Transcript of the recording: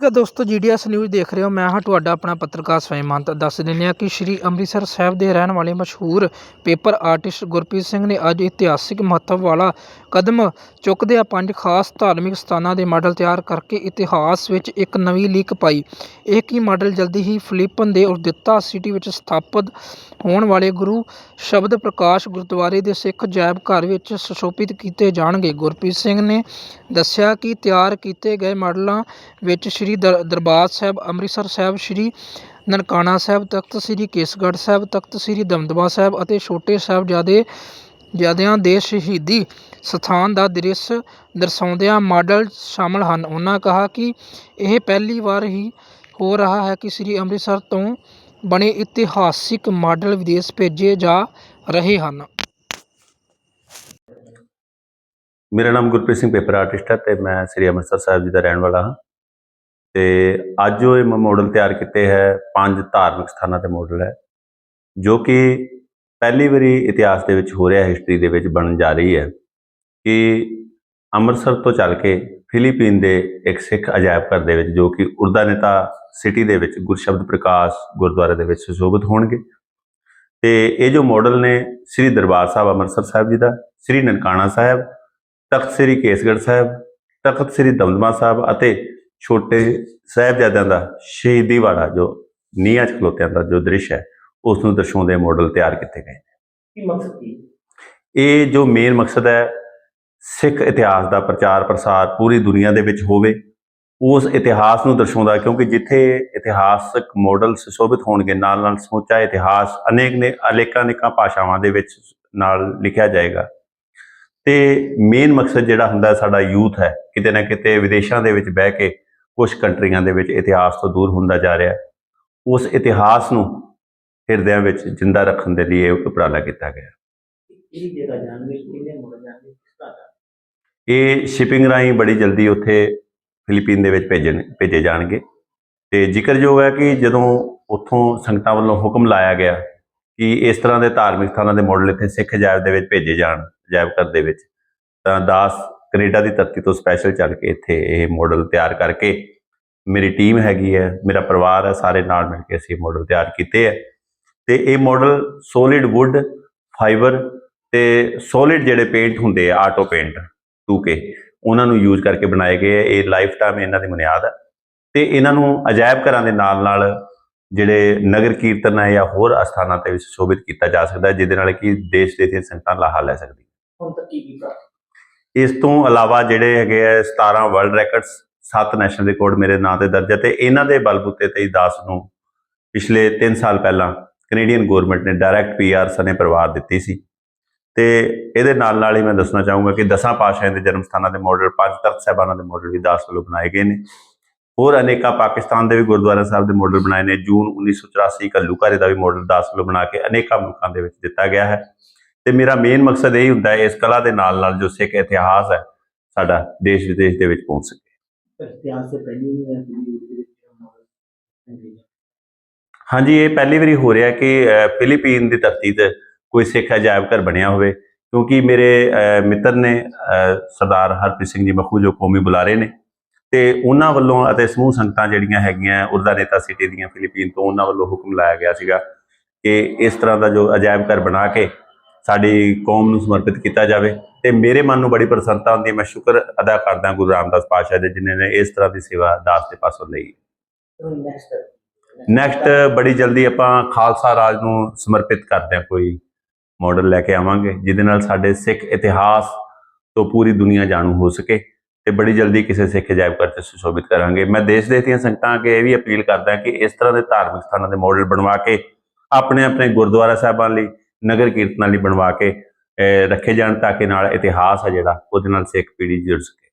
ਠੀਕ ਹੈ ਦੋਸਤੋ ਜੀਡੀਐਸ ਨਿਊਜ਼ ਦੇਖ ਰਹੇ ਹੋ। ਮੈਂ ਹਾਂ ਤੁਹਾਡਾ ਆਪਣਾ ਪੱਤਰਕਾਰ ਸਵੈ ਮਾਨਤਾ ਦੱਸ ਦਿੰਦੇ ਹਾਂ ਕਿ ਸ਼੍ਰੀ ਅੰਮ੍ਰਿਤਸਰ ਸਾਹਿਬ ਦੇ ਰਹਿਣ ਵਾਲੇ ਮਸ਼ਹੂਰ ਪੇਪਰ ਆਰਟਿਸਟ ਗੁਰਪ੍ਰੀਤ ਸਿੰਘ ਨੇ ਅੱਜ ਇਤਿਹਾਸਿਕ ਮਹੱਤਵ ਵਾਲਾ ਕਦਮ ਚੁੱਕਦਿਆਂ ਪੰਜ ਖਾਸ ਧਾਰਮਿਕ ਸਥਾਨਾਂ ਦੇ ਮਾਡਲ ਤਿਆਰ ਕਰਕੇ ਇਤਿਹਾਸ ਵਿੱਚ ਇੱਕ ਨਵੀਂ ਲੀਕ ਪਾਈ। ਇਹ ਕੀ ਮਾਡਲ ਜਲਦੀ ਹੀ ਫਿਲੀਪਨ ਦੇ ਉਰਦਿੱਤਾ ਸਿਟੀ ਵਿੱਚ ਸਥਾਪਿਤ ਹੋਣ ਵਾਲੇ ਗੁਰੂ ਸ਼ਬਦ ਪ੍ਰਕਾਸ਼ ਗੁਰਦੁਆਰੇ ਦੇ ਸਿੱਖ ਅਜਾਇਬ ਘਰ ਵਿੱਚ ਸੁਸ਼ੋਭਿਤ ਕੀਤੇ ਜਾਣਗੇ। ਗੁਰਪ੍ਰੀਤ ਸਿੰਘ ਨੇ ਦੱਸਿਆ ਕਿ ਤਿਆਰ ਕੀਤੇ ਗਏ ਮਾਡਲਾਂ ਵਿੱਚ ਸ੍ਰੀ ਦਰ- ਦਰਬਾਰ ਸਾਹਿਬ, ਅੰਮ੍ਰਿਤਸਰ ਸਾਹਿਬ, ਸ੍ਰੀ ਨਨਕਾਣਾ ਸਾਹਿਬ, ਤਖਤ ਸ੍ਰੀ ਕੇਸਗੜ੍ਹ ਸਾਹਿਬ, ਤਖਤ ਸ੍ਰੀ ਦਮਦਮਾ ਸਾਹਿਬ ਅਤੇ ਛੋਟੇ ਸਾਹਿਬਜ਼ਾਦੇ ਜਿਆਦਿਆਂ ਦੇ ਸ਼ਹੀਦੀ ਸਥਾਨ ਦਾ ਦ੍ਰਿਸ਼ ਦਰਸਾਉਂਦਿਆਂ ਮਾਡਲ ਸ਼ਾਮਲ ਹਨ। ਉਹਨਾਂ ਕਿਹਾ ਕਿ ਇਹ ਪਹਿਲੀ ਵਾਰ ਹੀ ਹੋ ਰਿਹਾ ਹੈ ਕਿ ਸ੍ਰੀ ਅੰਮ੍ਰਿਤਸਰ ਤੋਂ ਬਣੇ ਇਤਿਹਾਸਿਕ ਮਾਡਲ ਵਿਦੇਸ਼ ਭੇਜੇ ਜਾ ਰਹੇ ਹਨ। ਮੇਰਾ ਨਾਮ ਗੁਰਪ੍ਰੀਤ ਸਿੰਘ ਪੇਪਰ ਆਰਟਿਸਟ ਹੈ ਤੇ ਮੈਂ ਸ੍ਰੀ ਅੰਮ੍ਰਿਤਸਰ ਸਾਹਿਬ ਜੀ ਦਾ ਰਹਿਣ ਵਾਲਾ ਹਾਂ। ਤੇ ਅੱਜ ਉਹ ਇਹ ਮੈਂ ਮਾਡਲ ਤਿਆਰ ਕੀਤੇ ਹੈ, ਪੰਜ ਧਾਰਮਿਕ ਸਥਾਨਾਂ ਤੇ ਮਾਡਲ ਹੈ, ਜੋ ਕਿ ਪਹਿਲੀ ਵਾਰੀ ਇਤਿਹਾਸ ਦੇ ਵਿੱਚ ਹੋ ਰਿਹਾ ਹਿਸਟਰੀ ਦੇ ਵਿੱਚ ਬਣਨ ਜਾ ਰਹੀ ਹੈ, ਕਿ ਅੰਮ੍ਰਿਤਸਰ ਤੋਂ ਚੱਲ ਕੇ ਫਿਲੀਪੀਨ ਦੇ ਇੱਕ ਸਿੱਖ ਅਜਾਇਬ ਘਰ ਦੇ ਵਿੱਚ, ਜੋ ਕਿ ਉਰਦਾਨੇਤਾ ਸਿਟੀ ਦੇ ਵਿੱਚ ਗੁਰਸ਼ਬਦ ਪ੍ਰਕਾਸ਼ ਗੁਰਦੁਆਰੇ ਦੇ ਵਿੱਚ ਸੁਸ਼ੋਭਿਤ ਹੋਣਗੇ, ਤੇ ਇਹ ਜੋ ਮਾਡਲ ਨੇ ਸ੍ਰੀ ਦਰਬਾਰ ਸਾਹਿਬ, ਅੰਮ੍ਰਿਤਸਰ ਸਾਹਿਬ ਜੀ ਦਾ, ਸ੍ਰੀ ਨਨਕਾਣਾ ਸਾਹਿਬ, ਤਖਤ ਸ੍ਰੀ ਕੇਸਗੜ੍ਹ ਸਾਹਿਬ, ਤਖਤ ਸ੍ਰੀ ਦਮਦਮਾ ਸਾਹਿਬ ਅਤੇ ਛੋਟੇ ਸਾਹਿਬਜ਼ਾਦਿਆਂ ਦਾ ਸ਼ਹੀਦੀ ਵਾਲਾ ਜੋ ਨੀਹਾਂ 'ਚ ਖਲੋਤਿਆਂ ਦਾ ਜੋ ਦ੍ਰਿਸ਼ ਹੈ ਉਸ ਨੂੰ ਦਰਸਾਉਂਦੇ ਮਾਡਲ ਤਿਆਰ ਕੀਤੇ ਗਏ ਨੇ। ਕੀ ਮਕਸਦ ਕੀ ਇਹ ਜੋ ਮੇਨ ਮਕਸਦ ਹੈ ਸਿੱਖ ਇਤਿਹਾਸ ਦਾ ਪ੍ਰਚਾਰ ਪ੍ਰਸਾਰ ਪੂਰੀ ਦੁਨੀਆ ਦੇ ਵਿੱਚ ਹੋਵੇ ਉਸ ਇਤਿਹਾਸ ਨੂੰ ਦਰਸਾਉਂਦਾ ਕਿਉਂਕਿ ਜਿੱਥੇ ਇਤਿਹਾਸਕ ਮਾਡਲ ਸੁਸ਼ੋਭਿਤ ਹੋਣਗੇ ਨਾਲ ਨਾਲ ਸਮੁੱਚਾ ਇਤਿਹਾਸ ਅਨੇਕ ਨੇ ਅਲੇਕਾਂ ਅਨੇਕਾਂ ਭਾਸ਼ਾਵਾਂ ਦੇ ਵਿੱਚ ਨਾਲ ਲਿਖਿਆ ਜਾਏਗਾ ਤੇ ਮੇਨ ਮਕਸਦ ਜਿਹੜਾ ਹੁੰਦਾ ਸਾਡਾ ਯੂਥ ਹੈ ਕਿਤੇ ਨਾ ਕਿਤੇ ਵਿਦੇਸ਼ਾਂ ਦੇ ਵਿੱਚ ਬਹਿ ਕੇ ਕੁਝ ਕੰਟਰੀਆਂ ਦੇ ਵਿੱਚ ਇਤਿਹਾਸ ਤੋਂ ਦੂਰ ਹੁੰਦਾ ਜਾ ਰਿਹਾ ਹੈ। ਉਸ ਇਤਿਹਾਸ ਨੂੰ ਹਿਰਦਿਆਂ ਵਿੱਚ ਜਿੰਦਾ ਰੱਖਣ ਦੇ ਲਈ ਇਹ ਉਪਰਾਲਾ ਕੀਤਾ ਗਿਆ। ਇਹ ਸ਼ਿਪਿੰਗ ਰਾਹੀਂ ਬੜੀ ਜਲਦੀ ਉੱਥੇ ਫਿਲੀਪੀਨ ਦੇ ਵਿੱਚ ਭੇਜਣ ਭੇਜੇ ਜਾਣਗੇ। ਤੇ ਜ਼ਿਕਰਯੋਗ ਹੈ ਕਿ ਜਦੋਂ ਉੱਥੋਂ ਸੰਗਤਾਂ ਵੱਲੋਂ ਹੁਕਮ ਲਾਇਆ ਗਿਆ ਕਿ ਇਸ ਤਰ੍ਹਾਂ ਦੇ ਧਾਰਮਿਕ ਸਥਾਨਾਂ ਦੇ ਮਾਡਲ ਇੱਥੇ ਸਿੱਖ ਅਜਾਇਬ ਦੇ ਵਿੱਚ ਭੇਜੇ ਜਾਣ ਅਜਾਇਬ ਘਰ ਦੇ ਵਿੱਚ ਤਾਂ ਦਾਸ ਕੈਨੇਡਾ ਦੀ ਧਰਤੀ ਤੋਂ ਸਪੈਸ਼ਲ ਚੱਲ ਕੇ ਇੱਥੇ ਇਹ ਮਾਡਲ ਤਿਆਰ ਕਰਕੇ ਮੇਰੀ ਟੀਮ ਹੈਗੀ ਹੈ, ਮੇਰਾ ਪਰਿਵਾਰ ਹੈ, ਸਾਰੇ ਨਾਲ ਮਿਲ ਕੇ ਅਸੀਂ ਮਾਡਲ ਤਿਆਰ ਕੀਤੇ ਹੈ। ਤੇ ਇਹ ਮਾਡਲ ਸੋਲਿਡ ਵੁੱਡ ਫਾਈਬਰ ਤੇ ਸੋਲਿਡ ਜਿਹੜੇ ਪੇਂਟ ਹੁੰਦੇ ਆ ਆਟੋ ਪੇਂਟ 2K ਉਹਨਾਂ ਨੂੰ ਯੂਜ਼ ਕਰਕੇ ਬਣਾਏ ਗਏ ਆ। ਇਹ ਲਾਈਫ ਟਾਈਮ ਇਹਨਾਂ ਦੀ ਬੁਨਿਆਦ ਹੈ। ਤੇ ਇਹਨਾਂ ਨੂੰ ਅਜਾਇਬ ਘਰਾਂ ਦੇ ਨਾਲ ਨਾਲ ਜਿਹੜੇ ਨਗਰ ਕੀਰਤਨ ਹੈ ਜਾਂ ਹੋਰ ਅਸਥਾਨਾਂ ਤੇ ਵੀ ਸ਼ੋਭਿਤ ਕੀਤਾ ਜਾ ਸਕਦਾ ਜਿਹਦੇ ਨਾਲ ਕਿ ਦੇਸ਼ ਦੇ ਦੀਆਂ ਸੰਗਤਾਂ ਲਾਹਾ ਲੈ ਸਕਦੀ ਹੁਣ ਤੱਕ ਕੀ ਕੀ ਪ੍ਰਾਪਤ ਇਸ ਤੋਂ ਇਲਾਵਾ ਜਿਹੜੇ ਹੈਗੇ ਆ 17 ਵਰਲਡ ਰੈਕੋਰਡਸ 7 ਨੈਸ਼ਨਲ ਰਿਕਾਰਡ ਮੇਰੇ ਨਾਂ ਤੇ ਦਰਜ ਹੈ ਤੇ ਇਹਨਾਂ ਦੇ ਬਲਬੂਤੇ ਤੇ ਦਾਸ ਨੂੰ ਪਿਛਲੇ 3 ਸਾਲ ਪਹਿਲਾਂ ਕੈਨੇਡੀਅਨ ਗਵਰਨਮੈਂਟ ਨੇ ਡਾਇਰੈਕਟ ਪੀਆਰ ਸਨੇ ਪਰਿਵਾਰ ਦਿੱਤੀ ਸੀ। ਤੇ ਇਹਦੇ ਨਾਲ ਨਾਲ ਹੀ ਮੈਂ ਦੱਸਣਾ ਚਾਹੂੰਗਾ ਕਿ ਦਸਾਂ ਪਾਤਸ਼ਾਹਾਂ ਦੇ ਜਨਮ ਸਥਾਨਾਂ ਦੇ ਮਾਡਲ ਪੰਜ ਤਖਤ ਸਾਹਿਬਾਨਾਂ ਦੇ ਮਾਡਲ ਵੀ ਦਾਸ ਵੱਲੋਂ ਬਣਾਏ ਗਏ ਨੇ। ਹੋਰ ਅਨੇਕਾਂ ਪਾਕਿਸਤਾਨ ਦੇ ਵੀ ਗੁਰਦੁਆਰਾ ਸਾਹਿਬ ਦੇ ਮਾਡਲ ਬਣਾਏ ਨੇ। ਜੂਨ 1984 ਘੱਲੂਘਾਰੇ ਦਾ ਵੀ ਮਾਡਲ ਦਾਸ ਵੱਲੋਂ ਬਣਾ ਕੇ ਅਨੇਕਾਂ ਮੁਲਕਾਂ ਦੇ ਵਿੱਚ ਦਿੱਤਾ ਗਿਆ ਹੈ। ਤੇ ਮੇਰਾ ਮੇਨ ਮਕਸਦ ਇਹ ਹੁੰਦਾ ਹੈ ਇਸ ਕਲਾ ਦੇ ਨਾਲ ਨਾਲ ਜੋ ਸਿੱਖ ਇਤਿਹਾਸ ਹੈ ਸਾਡਾ ਦੇਸ਼ ਵਿਦੇਸ਼ ਦੇ ਵਿੱਚ ਪਹੁੰਚ ਸਕੇ। ਹਾਂਜੀ ਇਹ ਪਹਿਲੀ ਵਾਰੀ ਹੋ ਰਿਹਾ ਕਿ ਫਿਲੀਪੀਨ ਦੀ ਧਰਤੀ ਤੇ ਕੋਈ ਸਿੱਖ ਅਜਾਇਬ ਘਰ ਬਣਿਆ ਹੋਵੇ ਕਿਉਂਕਿ ਮੇਰੇ ਮਿੱਤਰ ਨੇ ਸਰਦਾਰ ਹਰਪ੍ਰੀਤ ਸਿੰਘ ਜੀ ਮਖੂ ਜੋ ਕੌਮੀ ਬੁਲਾਰੇ ਨੇ ਤੇ ਉਹਨਾਂ ਵੱਲੋਂ ਅਤੇ ਸਮੂਹ ਸੰਗਤਾਂ ਜਿਹੜੀਆਂ ਹੈਗੀਆਂ ਉਰਦਾ ਨੇਤਾ ਸਿਟੀ ਦੀਆਂ ਫਿਲੀਪੀਨ ਤੋਂ ਉਹਨਾਂ ਵੱਲੋਂ ਹੁਕਮ ਲਾਇਆ ਗਿਆ ਸੀਗਾ ਕਿ ਇਸ ਤਰ੍ਹਾਂ ਦਾ ਜੋ ਅਜਾਇਬ ਘਰ ਬਣਾ ਕੇ ਸਾਡੀ ਕੌਮ ਨੂੰ ਸਮਰਪਿਤ ਕੀਤਾ ਜਾਵੇ ਤੇ ਮੇਰੇ ਮਨ ਨੂੰ ਬੜੀ ਪ੍ਰਸੰਨਤਾ ਹੁੰਦੀ ਹੈ। ਮੈਂ ਸ਼ੁਕਰ ਅਦਾ ਕਰਦਾ ਗੁਰੂ ਰਾਮਦਾਸ ਪਾਤਸ਼ਾਹ ਦੇ ਜਿਨ੍ਹਾਂ ਨੇ ਇਸ ਤਰ੍ਹਾਂ ਦੀ ਸੇਵਾ ਦਾਸ ਦੇ ਪਾਸੋਂ ਲਈ। ਨੈਕਸਟ ਬੜੀ ਜਲਦੀ ਆਪਾਂ ਖਾਲਸਾ ਰਾਜ ਨੂੰ ਸਮਰਪਿਤ ਕਰਦੇ ਹਾਂ। ਕੋਈ ਮਾਡਲ ਲੈ ਕੇ ਆਵਾਂਗੇ ਜਿਹਦੇ ਨਾਲ ਸਾਡੇ ਸਿੱਖ ਇਤਿਹਾਸ ਤੋਂ ਪੂਰੀ ਦੁਨੀਆ ਜਾਣੂ ਹੋ ਸਕੇ ਤੇ ਬੜੀ ਜਲਦੀ ਕਿਸੇ ਸਿੱਖ ਅਜਾਇਬ ਘਰ ਤੇ ਸੁਸ਼ੋਭਿਤ ਕਰਾਂਗੇ। ਮੈਂ ਦੇਸ਼ ਦੇ ਦੀਆਂ ਸੰਗਤਾਂ ਅੱਗੇ ਇਹ ਵੀ ਅਪੀਲ ਕਰਦਾ ਕਿ ਇਸ ਤਰ੍ਹਾਂ ਦੇ ਧਾਰਮਿਕ ਸਥਾਨਾਂ ਦੇ ਮਾਡਲ ਬਣਵਾ ਕੇ ਆਪਣੇ ਆਪਣੇ ਗੁਰਦੁਆਰਾ ਸਾਹਿਬਾਂ ਲਈ ਨਗਰ ਕੀਰਤਨਾਂ ਲਈ ਬਣਵਾ ਕੇ ਰੱਖੇ ਜਾਣ ਤਾਂ ਕਿ ਨਾਲ ਇਤਿਹਾਸ ਆ ਜਿਹੜਾ, ਉਹਦੇ ਨਾਲ ਸਿੱਖ ਪੀੜ੍ਹੀ ਜੁੜ ਸਕੇ।